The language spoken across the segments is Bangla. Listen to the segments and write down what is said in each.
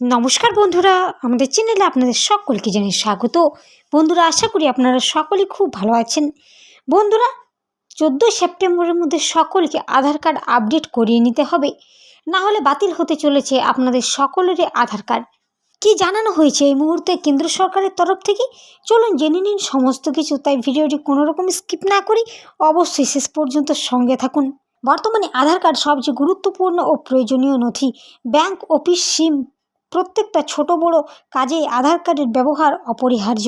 নমস্কার বন্ধুরা, আমাদের চ্যানেলে আপনাদের সকলকে জানিয়ে স্বাগত। বন্ধুরা, আশা করি আপনারা সকলে খুব ভালো আছেন। বন্ধুরা চোদ্দোই সেপ্টেম্বরের মধ্যে সকলকে আধার কার্ড আপডেট করিয়ে নিতে হবে। না হলে বাতিল হতে চলেছে আপনাদের সকলেরই আধার কার্ড। কি জানানো হয়েছে এই মুহূর্তে কেন্দ্র সরকারের তরফ থেকে? চলুন জেনে নিন সমস্ত কিছু, তাই ভিডিওটি কোনো রকম স্কিপ না করি অবশ্যই শেষ পর্যন্ত সঙ্গে থাকুন। বর্তমানে আধার কার্ড সবচেয়ে গুরুত্বপূর্ণ ও প্রয়োজনীয় নথি, ব্যাংক অফিস, সিম প্রত্যেকটা ছোট বড় কাজে আধার কার্ডের ব্যবহার অপরিহার্য।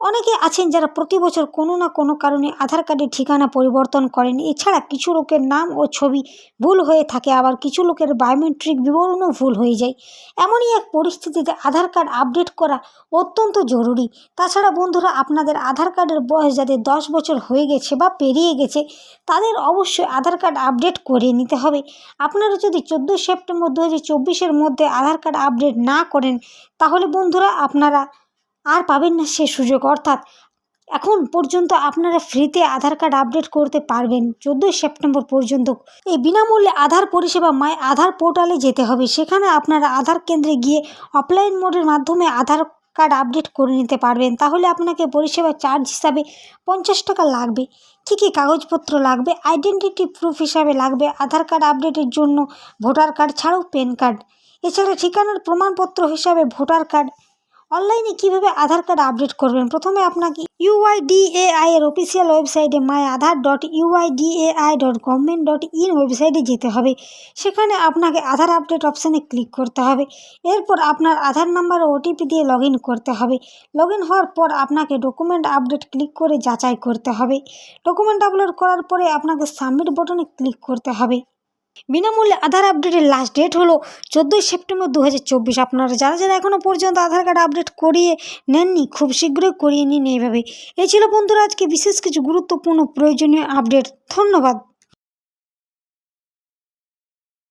অনেকে আছেন যারা প্রতি বছর কোনো না কোনো কারণে আধার কার্ডের ঠিকানা পরিবর্তন করেন। এছাড়া কিছু লোকের নাম ও ছবি ভুল হয়ে থাকে, আবার কিছু লোকের বায়োমেট্রিক বিবরণও ভুল হয়ে যায়। এমনই এক পরিস্থিতিতে আধার কার্ড আপডেট করা অত্যন্ত জরুরি। তাছাড়া বন্ধুরা, আপনাদের আধার কার্ডের বয়স যাদের দশ বছর হয়ে গেছে বা পেরিয়ে গেছে, তাদের অবশ্যই আধার কার্ড আপডেট করে নিতে হবে। আপনারা যদি চোদ্দোই সেপ্টেম্বর দু হাজার চব্বিশের মধ্যে আধার কার্ড আপডেট না করেন, তাহলে বন্ধুরা, আপনারা আর পাবেন না সে সুযোগ। অর্থাৎ এখন পর্যন্ত আপনারা ফ্রিতে আধার কার্ড আপডেট করতে পারবেন চোদ্দোই সেপ্টেম্বর পর্যন্ত। এই বিনামূল্যে আধার পরিষেবা মাই আধার পোর্টালে যেতে হবে। সেখানে আপনারা আধার কেন্দ্রে গিয়ে অফলাইন মোডের মাধ্যমে আধার কার্ড আপডেট করে নিতে পারবেন। তাহলে আপনাকে পরিষেবা চার্জ হিসাবে পঞ্চাশ টাকা লাগবে। কী কী কাগজপত্র লাগবে? আইডেন্টিটি প্রুফ হিসাবে লাগবে আধার কার্ড আপডেটের জন্য, ভোটার কার্ড ছাড়াও প্যান কার্ড। এছাড়া ঠিকানার প্রমাণপত্র হিসাবে ভোটার কার্ড অনলাইনে কীভাবে আধার কার্ড আপডেট করবেন? প্রথমে আপনাকে ইউআইডিএআই এর অফিসিয়াল ওয়েবসাইটে my Aadhaar dot UIDAI dot government dot in ওয়েবসাইটে যেতে হবে। সেখানে আপনাকে আধার আপডেট অপশানে ক্লিক করতে হবে। এরপর আপনার আধার নাম্বার ও ওটিপি দিয়ে লগ করতে হবে। লগ হওয়ার পর আপনাকে ডকুমেন্ট আপডেট ক্লিক করে যাচাই করতে হবে। ডকুমেন্ট আপলোড করার পরে আপনাকে সাবমিট বটনে ক্লিক করতে হবে। বিনামূল্যে আধার আপডেটের লাস্ট ডেট হলো চোদ্দোই সেপ্টেম্বর দু হাজার চব্বিশ। আপনারা যারা যারা এখনও পর্যন্ত আধার কার্ড আপডেট করিয়ে নেননি, খুব শীঘ্রই করিয়ে নিন এইভাবে। এই ছিল বন্ধুরা আজকে বিশেষ কিছু গুরুত্বপূর্ণ প্রয়োজনীয় আপডেট ধন্যবাদ।